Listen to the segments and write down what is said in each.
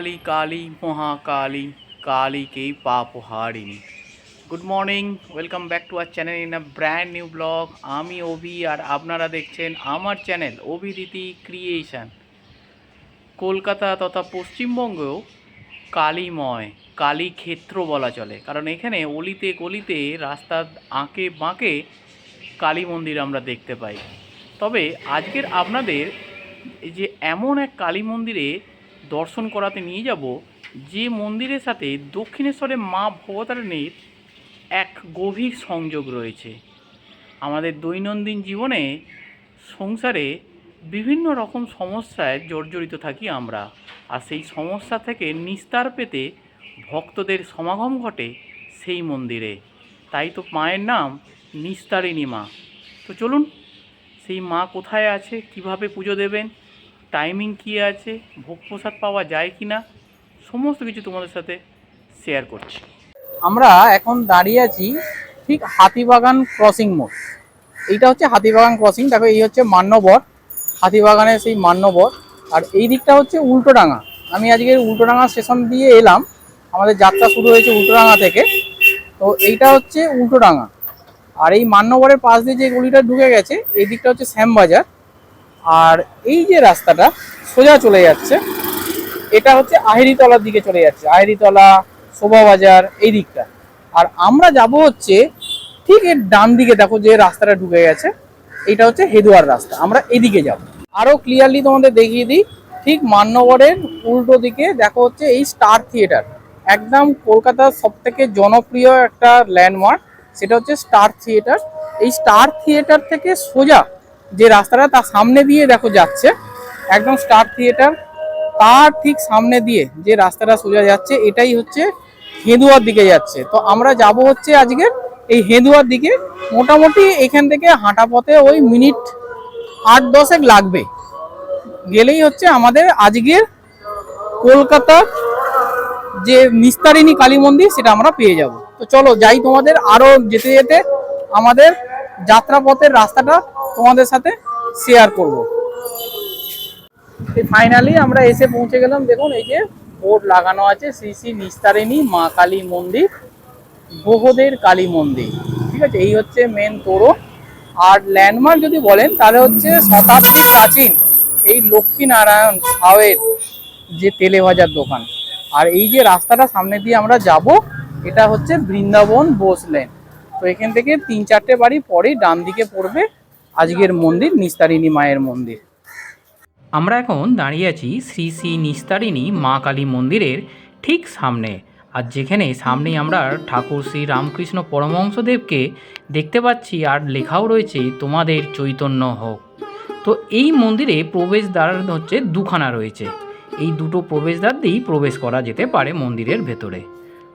কালী কালী মহাকালী কালীকেই পাপহারিণী good morning welcome back to our channel in a brand new vlog আমি অভি আর আপনারা দেখছেন আমার চ্যানেল অভিদিতি ক্রিয়েশন কলকাতা তথা পশ্চিমবঙ্গেও কালীময় কালী ক্ষেত্র বলা চলে। কারণ এখানে অলিতে গলিতে রাস্তার আঁকে বাঁকে কালী মন্দির আমরা দেখতে পাই। তবে আজকের আপনাদের যে এমন এক কালী মন্দিরে দর্শন করাতে নিয়ে যাব, যে মন্দিরের সাথে দক্ষিণেশ্বরে মা ভবতারিণীর এক গভীর সংযোগ রয়েছে। আমাদের দৈনন্দিন জীবনে সংসারে বিভিন্ন রকম সমস্যায় জর্জরিত থাকি আমরা, আর সেই সমস্যা থেকে নিস্তার পেতে ভক্তদের সমাগম ঘটে সেই মন্দিরে। তাই তো মায়ের নাম নিস্তারিণী মা। তো চলুন, সেই মা কোথায় আছে, কীভাবে পুজো দেবেন টাইমিং কী আছে, ভোগ প্রসাদ পাওয়া যায় কি না সমস্ত কিছু তোমাদের সাথে শেয়ার করছি। আমরা এখন দাঁড়িয়ে আছি ঠিক হাতিবাগান ক্রসিং মোড়। এইটা হচ্ছে হাতিবাগান ক্রসিং দেখো এই হচ্ছে মান্যবর, হাতিবাগানের সেই মান্যবর। আর এই দিকটা হচ্ছে উল্টোডাঙ্গা। আমি আজকে উল্টোডাঙ্গা স্টেশন দিয়ে এলাম, আমাদের যাত্রা শুরু হয়েছে উল্টোডাঙ্গা থেকে। তো এইটা হচ্ছে উল্টোডাঙ্গা। আর এই মান্যবরের পাশ দিয়ে যে গলিটা ঢুকে গেছে, এই দিকটা হচ্ছে শ্যামবাজার। আর এই যে রাস্তাটা সোজা চলে যাচ্ছে, এটা হচ্ছে আহেরিতলার দিকে চলে যাচ্ছে, আহেরিতলা, শোভাবাজার, এই দিকটা। আর আমরা যাব হচ্ছে ঠিক এর ডান দিকে দেখো যে রাস্তাটা ঢুকে গেছে, এটা হচ্ছে হেদুয়ার রাস্তা, আমরা এদিকে যাব। আরও ক্লিয়ারলি তোমাদের দেখিয়ে দিই, ঠিক মান্যগড়ের উল্টো দিকে, দেখো হচ্ছে এই স্টার থিয়েটার একদম কলকাতার সব থেকে জনপ্রিয় একটা ল্যান্ডমার্ক সেটা হচ্ছে স্টার থিয়েটার এই স্টার থিয়েটার থেকে সোজা যে রাস্তাটা তার সামনে দিয়ে দেখো যাচ্ছে, একদম স্টার থিয়েটার, তার ঠিক সামনে দিয়ে যে রাস্তাটা সোজা যাচ্ছে, এটাই হচ্ছে হেদুয়ার দিকে যাচ্ছে। তো আমরা যাব হচ্ছে আজকের এই হেঁদুয়ার দিকে। মোটামুটি এখান থেকে হাঁটা পথে ওই মিনিট আট দশেক লাগবে। গেলেই হচ্ছে আমাদের আজকের কলকাতার যে নিস্তারিণী কালী মন্দির, সেটা আমরা পেয়ে যাব। তো চলো যাই তোমাদের আরও যেতে যেতে আমাদের যাত্রাপথের রাস্তাটা তোমাদের সাথে শেয়ার করব। ফাইনালি আমরা এসে পৌঁছে গেলাম, দেখুন এই যে বোর্ড লাগানো আছে শ্রী শ্রী নিস্তারিণী মা কালী মন্দির বহুদের কালী মন্দির। ঠিক আছে, এই হচ্ছে মেন তোরণ। আর ল্যান্ডমার্ক যদি বলেন, তাহলে হচ্ছে শতাব্দী প্রাচীন এই লক্ষ্মীনারায়ণ সাউয়ের যে তেলে ভাজার দোকান। আর এই যে রাস্তাটা সামনে দিয়ে আমরা যাব, এটা হচ্ছে বৃন্দাবন বোস লেন তো এখান থেকে তিন চারটে বাড়ি পরেই ডান দিকে পড়বে আজকের মন্দির নিস্তারিণী মায়ের মন্দির। আমরা এখন দাঁড়িয়ে আছি শ্রী শ্রী নিস্তারিণী মা কালী মন্দিরের ঠিক সামনে। আর যেখানে সামনেই আমরা ঠাকুর শ্রী রামকৃষ্ণ পরমহংসদেবকে দেখতে পাচ্ছি আর লেখাও রয়েছে তোমাদের চৈতন্য হোক। তো এই মন্দিরে প্রবেশদ্বার হচ্ছে দুখানা রয়েছে। এই দুটো প্রবেশদ্বার দিয়েই প্রবেশ করা যেতে পারে মন্দিরের ভেতরে।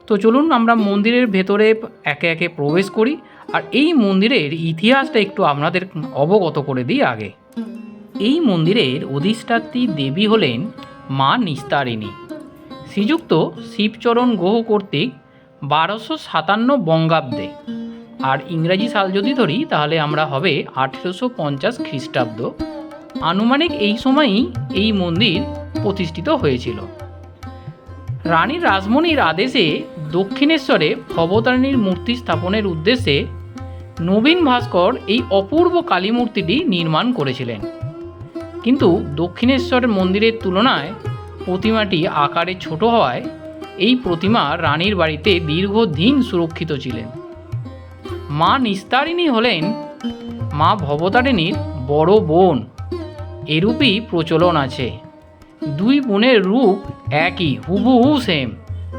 তো চলুন আমরা মন্দিরের ভেতরে একে একে প্রবেশ করি। আর এই মন্দিরের ইতিহাসটা একটু আপনাদের অবগত করে দিই আগে। এই মন্দিরের অধিষ্ঠাত্রী দেবী হলেন মা নিস্তারিণী। শ্রীযুক্ত শিবচরণ গ্রহ কর্তৃক বারোশো সাতান্ন বঙ্গাব্দে। আর ইংরাজি সাল যদি ধরি, তাহলে আমরা হবে আঠেরোশো পঞ্চাশ খ্রিস্টাব্দ। আনুমানিক এই সময়ই এই মন্দির প্রতিষ্ঠিত হয়েছিল। রানী রাসমণির আদেশে দক্ষিণেশ্বরে ভবতারিণীর মূর্তি স্থাপনের উদ্দেশ্যে নবীন ভাস্কর এই অপূর্ব কালী মূর্তিটি নির্মাণ করেছিলেন। কিন্তু দক্ষিণেশ্বর মন্দিরের তুলনায় প্রতিমাটি আকারে ছোট হওয়ায় এই প্রতিমা রানীর বাড়িতে দীর্ঘদিন সুরক্ষিত ছিলেন। মা নিস্তারিণী হলেন মা ভবতারিণীর বড় বোন। এরূপই প্রচলন আছে। দুই বোনের রূপ একই, হুবহু সেম।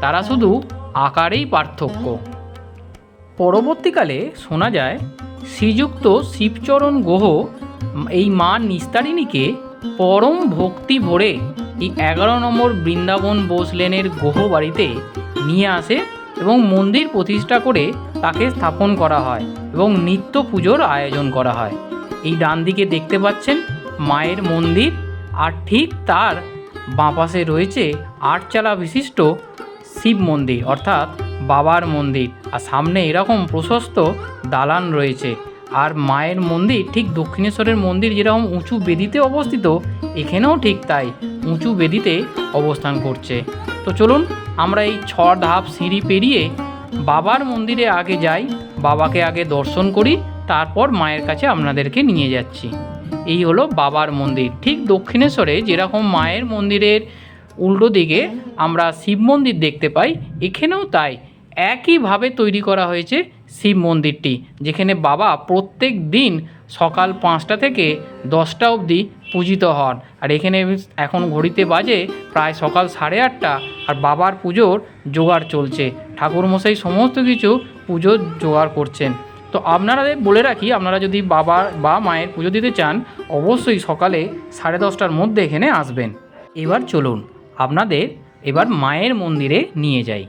তারা শুধু আকারেই পার্থক্য। পরবর্তীকালে শোনা যায়, শ্রীযুক্ত শিবচরণ গুহ এই মা নিস্তারিণীকে পরম ভক্তি ভরে এই এগারো নম্বর বৃন্দাবন বোস লেনের গোহ বাড়িতে নিয়ে আসে এবং মন্দির প্রতিষ্ঠা করে তাকে স্থাপন করা হয় এবং নিত্য পুজোর আয়োজন করা হয়। এই ডান দিকে দেখতে পাচ্ছেন, মায়ের মন্দির, আর ঠিক তার বাঁ পাশে রয়েছে আটচালা বিশিষ্ট শিব মন্দির, অর্থাৎ বাবার মন্দির। আর সামনে এরকম প্রশস্ত দালান রয়েছে। আর মায়ের মন্দির, ঠিক দক্ষিণেশ্বরের মন্দির যেরকম উঁচু বেদিতে অবস্থিত, এখানেও ঠিক তাই উঁচু বেদিতে অবস্থান করছে। তো চলুন, আমরা এই ছ ধাপ সিঁড়ি পেরিয়ে বাবার মন্দিরে আগে যাই, বাবাকে আগে দর্শন করি, তারপর মায়ের কাছে আপনাদেরকে নিয়ে যাচ্ছি। এই হলো বাবার মন্দির। ঠিক দক্ষিণেশ্বরে যেরকম মায়ের মন্দিরের উল্টো দিকে আমরা শিব মন্দির দেখতে পাই, এখানেও তাই। একইভাবে তৈরি করা হয়েছে শিব মন্দিরটি, যেখানে বাবা প্রত্যেক দিন সকাল পাঁচটা থেকে দশটা অবধি পূজিত হন। আর এখানে এখন ঘড়িতে বাজে প্রায় সকাল সাড়ে আটটা, আর বাবার পুজোর জোগাড় চলছে। ঠাকুরমশাই সমস্ত কিছু পুজোর জোগাড় করছেন। তো আপনারা বলে রাখি, আপনারা যদি বাবার বা মায়ের পুজো দিতে চান, অবশ্যই সকালে সাড়ে দশটার মধ্যে এখানে আসবেন। এবার চলুন। আপনাদের এবার মায়ের মন্দিরে নিয়ে যাই।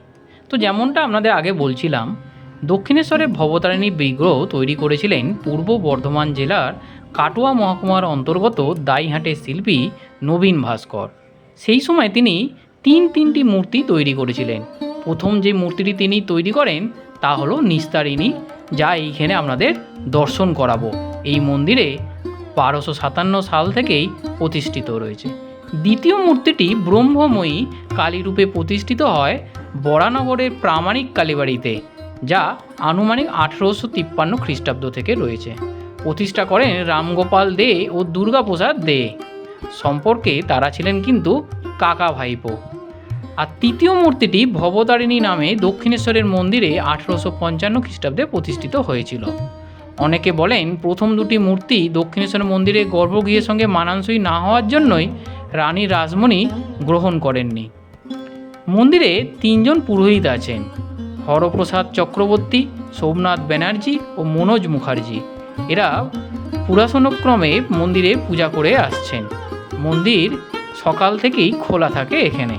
তো যেমনটা আপনাদের আগে বলছিলাম, দক্ষিণেশ্বরের ভবতারিণী বিগ্রহ তৈরি করেছিলেন পূর্ব বর্ধমান জেলার কাটোয়া মহকুমার অন্তর্গত দাইহাটের শিল্পী নবীন ভাস্কর। সেই সময় তিনি তিন তিনটি মূর্তি তৈরি করেছিলেন। প্রথম যে মূর্তিটি তিনি তৈরি করেন তা হলো নিস্তারিণী, যা এইখানে আপনাদের দর্শন করাবো। এই মন্দিরে বারোশো সাতান্ন সাল থেকেই প্রতিষ্ঠিত রয়েছে। দ্বিতীয় মূর্তিটি ব্রহ্মময়ী কালীরূপে প্রতিষ্ঠিত হয় বরানগরের প্রামাণিক কালীবাড়িতে, যা আনুমানিক আঠেরোশো তিপ্পান্ন খ্রিস্টাব্দ থেকে রয়েছে। প্রতিষ্ঠা করেন রামগোপাল দে ও দুর্গাপ্রসাদ দে। সম্পর্কে তারা ছিলেন কিন্তু কাকা ভাইপো। আর তৃতীয় মূর্তিটি ভবতারিণী নামে দক্ষিণেশ্বরের মন্দিরে আঠেরোশো পঞ্চান্ন খ্রিস্টাব্দে প্রতিষ্ঠিত হয়েছিল। অনেকে বলেন প্রথম দুটি মূর্তি দক্ষিণেশ্বর মন্দিরে গর্ভগৃহের সঙ্গে মানানসই না হওয়ার জন্যই রানী রাজমণি গ্রহণ করেননি। মন্দিরে তিনজন পুরোহিত আছেন, হরপ্রসাদ চক্রবর্তী, সোমনাথ ব্যানার্জি ও মনোজ মুখার্জি। এরা পুরাতনক্রমে মন্দিরে পূজা করে আসছেন। মন্দির সকাল থেকেই খোলা থাকে এখানে।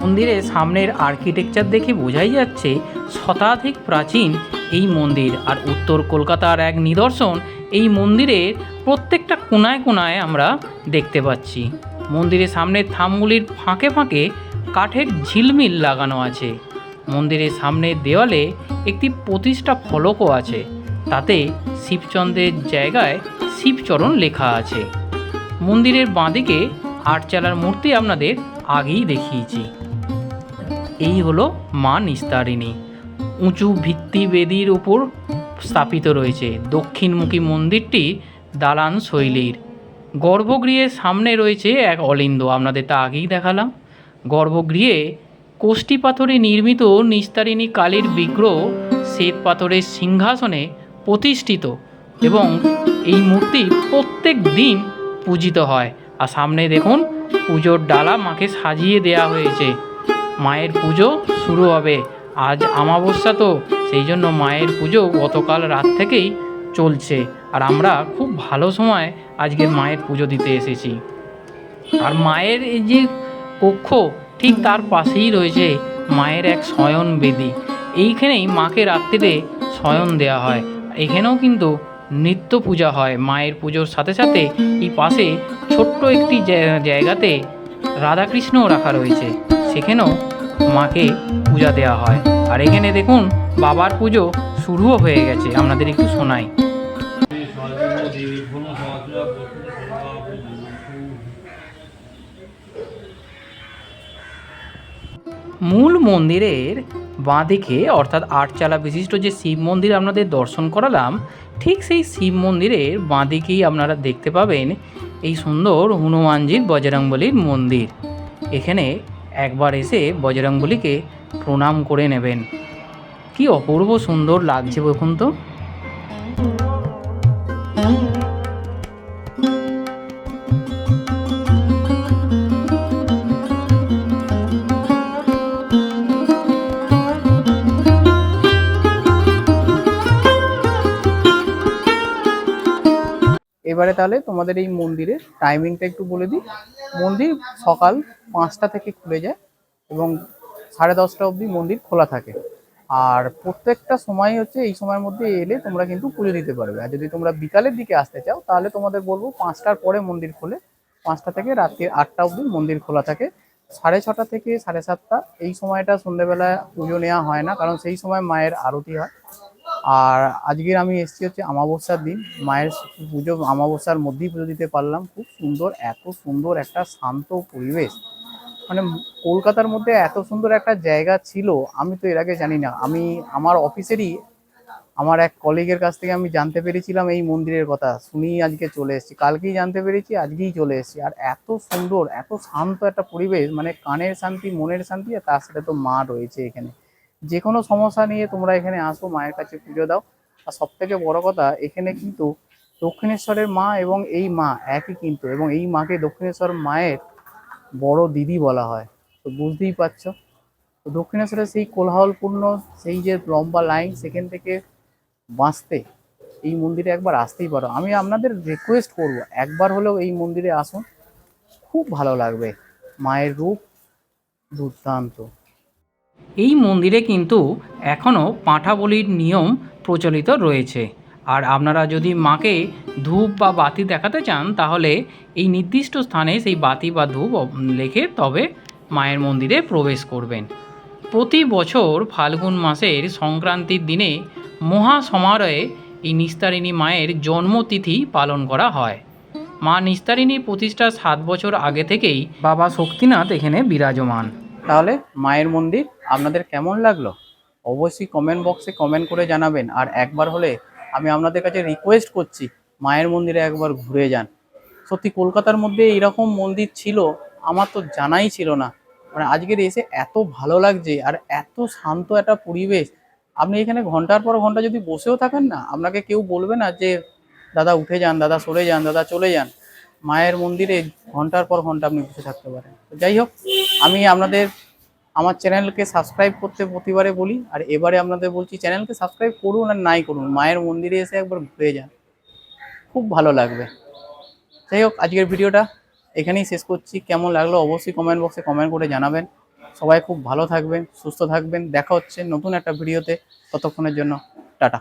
মন্দিরের সামনের আর্কিটেকচার দেখে বোঝাই যাচ্ছে শতাধিক প্রাচীন এই মন্দির আর উত্তর কলকাতার এক নিদর্শন এই মন্দিরের প্রত্যেকটা কোনায় কোনায় আমরা দেখতে পাচ্ছি। মন্দিরের সামনের থামগুলির ফাঁকে ফাঁকে কাঠের ঝিলমিল লাগানো আছে। মন্দিরের সামনের দেওয়ালে একটি প্রতিষ্ঠা ফলকও আছে। তাতে শিবচন্দ্রের জায়গায় শিবচরণ লেখা আছে। মন্দিরের বাঁদিকে আটচালার মূর্তি আপনাদের আগেই দেখিয়েছি। এই হলো মা নিস্তারিণী। উঁচু ভিত্তি বেদির উপর স্থাপিত রয়েছে। দক্ষিণমুখী মন্দিরটি দালান শৈলীর। গর্ভগৃহের সামনে রয়েছে এক অলিন্দ। আপনাদের তা আগেই দেখালাম। গর্ভগৃহে কোষ্ঠী পাথরে নির্মিত নিস্তারিণী কালীর বিগ্রহ শ্বেত পাথরের সিংহাসনে প্রতিষ্ঠিত এবং এই মূর্তি প্রত্যেক দিন পূজিত হয়। আর সামনে দেখুন, পুজোর ডালা মাকে সাজিয়ে দেয়া হয়েছে। মায়ের পুজো শুরু হবে। আজ আমাবস্যা তো সেই জন্য মায়ের পুজো গতকাল রাত থেকেই চলছে। আর আমরা খুব ভালো সময় আজকে মায়ের পুজো দিতে এসেছি। আর মায়ের এই যে কক্ষ, ঠিক তার পাশেই রয়েছে মায়ের এক শয়ন বেদি। এইখানেই মাকে রাত্রিতে শয়ন দেওয়া হয়। এখানেও কিন্তু নিত্য পূজা হয়। মায়ের পুজোর সাথে সাথে এই পাশে ছোট্ট একটি জায়গাতে রাধাকৃষ্ণও রাখা রয়েছে। সেখানেও মাকে পূজা দেওয়া হয়। আর এখানে দেখুন, বাবার পুজো শুরুও হয়ে গেছে। আপনাদের একটু শোনাই। মূল মন্দিরের বাঁদিকে, অর্থাৎ আটচালা বিশিষ্ট যে শিব মন্দির আপনাদের দর্শন করালাম, ঠিক সেই শিব মন্দিরের বাঁদিকেই আপনারা দেখতে পাবেন এই সুন্দর হনুমানজির বজরংবলীর মন্দির। এখানে একবার এসে বজরংবলীকে প্রণাম করে নেবেন। কি অপূর্ব সুন্দর লাগছে দেখুন তো। এবারে তাহলে তোমাদের এই মন্দিরের টাইমিংটা একটু বলে দিই। মন্দির সকাল পাঁচটা থেকে খুলে যায় এবং সাড়ে দশটা অবধি মন্দির খোলা থাকে। আর প্রত্যেকটা সময় হচ্ছে এই সময়ের মধ্যে এলে তোমরা কিন্তু পুজো দিতে পারবে। আর যদি তোমরা বিকালের দিকে আসতে চাও, তাহলে তোমাদের বলব পাঁচটার পরে মন্দির খোলে। পাঁচটা থেকে রাত্রি আটটা অবধি মন্দির খোলা থাকে। সাড়ে ছটা থেকে সাড়ে সাতটা, এই সময়টা সন্ধ্যেবেলা পুজো নেওয়া হয় না, কারণ সেই সময় মায়ের আরতি হয়। আর আজকের আমি এসেছি হচ্ছে আমাবস্যার দিন। মায়ের পুজো আমাবস্যার মধ্যেই পুজো দিতে পারলাম। খুব সুন্দর, এত সুন্দর একটা শান্ত পরিবেশ। মানে কলকাতার মধ্যে এত সুন্দর একটা জায়গা ছিল, আমি তো এর আগে জানি না। আমি, আমার অফিসেরই আমার এক কলিগের কাছ থেকে আমি জানতে পেরেছিলাম এই মন্দিরের কথা। শুনেই আজকে চলে এসেছি। কালকেই জানতে পেরেছি, আজকেই চলে এসেছি। আর এত সুন্দর, এত শান্ত একটা পরিবেশ মানে কানের শান্তি, মনের শান্তি, আর তার সাথে তো মা রয়েছে এখানে। যে কোনো সমস্যা নিয়ে তোমরা এখানে আসো, মায়ের কাছে পুজো দাও। আর সব থেকে বড় কথা, এখানে কিন্তু দক্ষিণেশ্বরের মা এবং এই মা একই কিন্তু, এবং এই মাকে দক্ষিণেশ্বর মায়ের বড় দিদি বলা হয়। তো বুঝতেই পারছ। তো দক্ষিণেশ্বরের সেই কোলাহলপূর্ণ, সেই যে লম্বা লাইন সেখান থেকে বাঁচতে এই মন্দিরে একবার আসতেই পারো। আমি আপনাদের রিকোয়েস্ট করব, একবার হলেও এই মন্দিরে আসুন। খুব ভালো লাগবে, মায়ের রূপ দুর্দান্ত। এই মন্দিরে কিন্তু এখনও পাঁঠা বলির নিয়ম প্রচলিত রয়েছে। আর আপনারা যদি মাকে ধূপ বা বাতি দেখাতে চান, তাহলে এই নির্দিষ্ট স্থানে সেই বাতি বা ধূপ লেখে তবে মায়ের মন্দিরে প্রবেশ করবেন। প্রতি বছর ফাল্গুন মাসের সংক্রান্তির দিনে মহা সমারোহে এই নিস্তারিণী মায়ের জন্মতিথি পালন করা হয়। মা নিস্তারিণী প্রতিষ্ঠার সাত বছর আগে থেকেই বাবা শক্তিনাথ এখানে বিরাজমান। তাহলে মায়ের মন্দির আপনাদের কেমন লাগল? অবশ্যই কমেন্ট বক্সে কমেন্ট করে জানাবেন। আর একবার হলে আমি আপনাদের কাছে রিকোয়েস্ট করছি, মায়ের মন্দিরে একবার ঘুরে যান। সত্যি কলকাতার মধ্যে এরকম মন্দির ছিল, আমার তো জানাই ছিল না। মানে আজকের এসে এত ভালো লাগছে আর এত শান্ত একটা পরিবেশ। আপনি এখানে ঘণ্টার পর ঘণ্টা যদি বসেও থাকেন না, আপনাকে কেউ বলবে না যে, দাদা উঠে যান, দাদা সরে যান, দাদা চলে যান। মায়ের মন্দিরে ঘণ্টার পর ঘণ্টা আপনি বসে থাকতে পারেন। যাই হোক, আমি আপনাদের আমার চ্যানেলকে সাবস্ক্রাইব করতে প্রতিবারে বলি, আর এবারে আপনাদের বলছি চ্যানেলকে সাবস্ক্রাইব করুন আর নাই করুন, মায়ের মন্দিরে এসে একবার ঘুরে যান। খুব ভালো লাগবে। যাই হোক, আজকের ভিডিওটা এখানেই শেষ করছি। কেমন লাগল অবশ্যই কমেন্ট বক্সে কমেন্ট করে জানাবেন। সবাই খুব ভালো থাকবেন, সুস্থ থাকবেন। দেখা হচ্ছে নতুন একটা ভিডিওতে। ততক্ষণের জন্য, টাটা।